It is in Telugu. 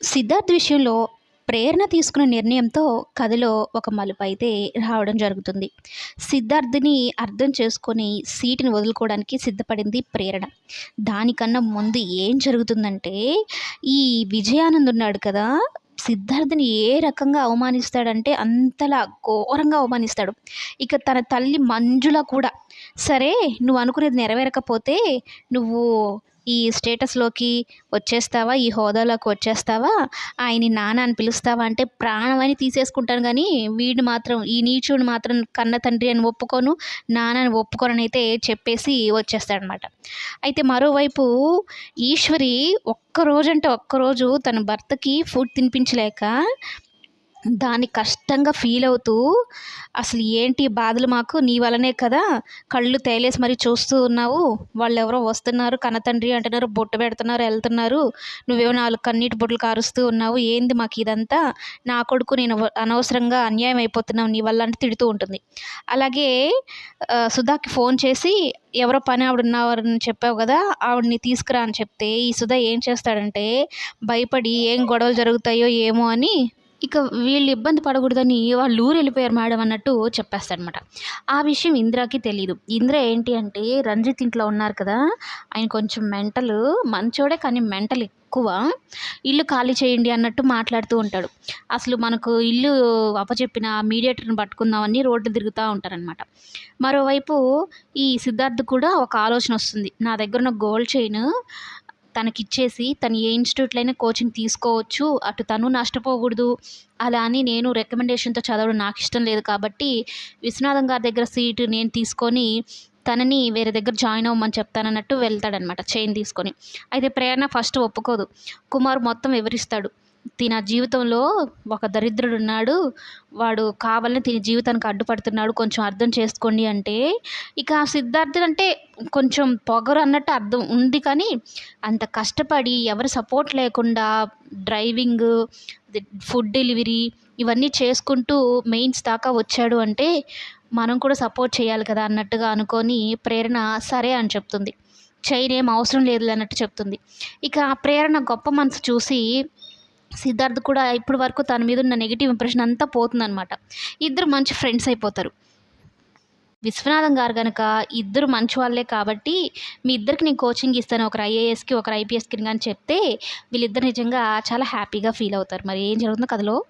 సిద్ధార్థ్ విషయంలో ప్రేరణ తీసుకున్న నిర్ణయంతో కథలో ఒక మలుపు అయితే రావడం జరుగుతుంది. సిద్ధార్థ్ని అర్థం చేసుకొని సీటుని వదులుకోవడానికి సిద్ధపడింది ప్రేరణ. దానికన్నా ముందు ఏం జరుగుతుందంటే ఈ విజయానంద్ ఉన్నాడు కదా సిద్ధార్థని ఏ రకంగా అవమానిస్తాడంటే అంతలా ఘోరంగా అవమానిస్తాడు. ఇక తన తల్లి మంజుల కూడా సరే నువ్వు అనుకునేది నెరవేరకపోతే నువ్వు ఈ స్టేటస్లోకి వచ్చేస్తావా? ఈ హోదాలోకి వచ్చేస్తావా? ఆయన్ని నాన్న అని పిలుస్తావా? అంటే ప్రాణం అని తీసేసుకుంటాను కానీ వీడిని మాత్రం ఈ నీచుడిని మాత్రం కన్న తండ్రి అని ఒప్పుకోను నాన్న అని ఒప్పుకోనని అయితే చెప్పేసి వచ్చేస్తాడనమాట. అయితే మరోవైపు ఈశ్వరి ఒక్కరోజు అంటే ఒక్కరోజు తన భర్తకి ఫుడ్ తినిపించలేక దాన్ని కష్టంగా ఫీల్ అవుతూ అసలు ఏంటి బాధలు మాకు? నీ వలనే కదా కళ్ళు తేలేసి మరి చూస్తూ ఉన్నావు. వాళ్ళు ఎవరో వస్తున్నారు కన్నతండ్రి అంటున్నారు బొట్టు పెడుతున్నారు వెళ్తున్నారు నువ్వేమో నాలుగు కన్నీటి బొట్లు కారుస్తూ ఉన్నావు. ఏంది మాకు ఇదంతా? నా కొడుకు నేను అనవసరంగా అన్యాయం అయిపోతున్నావు. నీ వల్ల అంటే తిడుతూ ఉంటుంది. అలాగే సుధాకి ఫోన్ చేసి ఎవరో పని ఆవిడ ఉన్నారని చెప్పావు కదా ఆవిడని తీసుకురా అని చెప్తే ఈ సుధా ఏం చేస్తాడంటే భయపడి ఏం గొడవలు జరుగుతాయో ఏమో అని ఇక వీళ్ళు ఇబ్బంది పడకూడదని వాళ్ళు ఊరు వెళ్ళిపోయారు మేడం అన్నట్టు చెప్పేస్తాడనమాట. ఆ విషయం ఇందిరాకి తెలియదు ఇందిర ఏంటి అంటే రంజిత్ ఇంట్లో ఉన్నారు కదా ఆయన కొంచెం మెంటల్ మంచోడే కానీ మెంటల్ ఎక్కువ. ఇల్లు ఖాళీ చేయండి అన్నట్టు మాట్లాడుతూ ఉంటాడు. అసలు మనకు ఇల్లు అప్పచెప్పిన మీడియేటర్ని పట్టుకుందామని రోడ్డు తిరుగుతూ ఉంటారనమాట. మరోవైపు ఈ సిద్ధార్థ్ కూడా ఒక ఆలోచన వస్తుంది. నా దగ్గర ఉన్న గోల్డ్ చైన్ తనకిచ్చేసి తను ఏ ఇన్స్టిట్యూట్లో అయినా కోచింగ్ తీసుకోవచ్చు అటు తను నష్టపోకూడదు అలా అని నేను రికమెండేషన్తో చదవడం నాకు ఇష్టం లేదు కాబట్టి విశ్వనాథం గారి దగ్గర సీటు నేను తీసుకొని తనని వేరే దగ్గర జాయిన్ అవ్వమని చెప్తానన్నట్టు వెళ్తాడనమాట చైన్ తీసుకొని. అయితే ప్రేరణ ఫస్ట్ ఒప్పుకోదు. కుమార్ మొత్తం వివరిస్తాడు. తిన జీవితంలో ఒక దరిద్రుడు ఉన్నాడు వాడు కావాలని తిని జీవితానికి అడ్డుపడుతున్నాడు. కొంచెం అర్థం చేసుకోండి అంటే ఇక సిద్ధార్థ్ అంటే కొంచెం పొగరు అన్నట్టు అర్థం ఉంది కానీ అంత కష్టపడి ఎవరి సపోర్ట్ లేకుండా డ్రైవింగ్ ఫుడ్ డెలివరీ ఇవన్నీ చేసుకుంటూ మెయిన్స్ దాకా వచ్చాడు అంటే మనం కూడా సపోర్ట్ చేయాలి కదా అన్నట్టుగా అనుకొని ప్రేరణ సరే అని చెప్తుంది. చైన్ ఏం అవసరం లేదు అన్నట్టు చెప్తుంది. ఇక ఆ ప్రేరణ గొప్ప మనసు చూసి సిద్ధార్థ్ కూడా ఇప్పటి వరకు తన మీద ఉన్న నెగిటివ్ ఇంప్రెషన్ అంతా పోతుందనమాట ఇద్దరు మంచి ఫ్రెండ్స్ అయిపోతారు. విశ్వనాథం గారు కనుక ఇద్దరు మంచి వాళ్ళే కాబట్టి మీ ఇద్దరికి నేను కోచింగ్ ఇస్తాను ఒకరు ఐఏఎస్కి ఒకరు ఐపీఎస్కి కానీ చెప్తే వీళ్ళిద్దరు నిజంగా చాలా హ్యాపీగా ఫీల్ అవుతారు. మరి ఏం జరుగుతుందో కథలో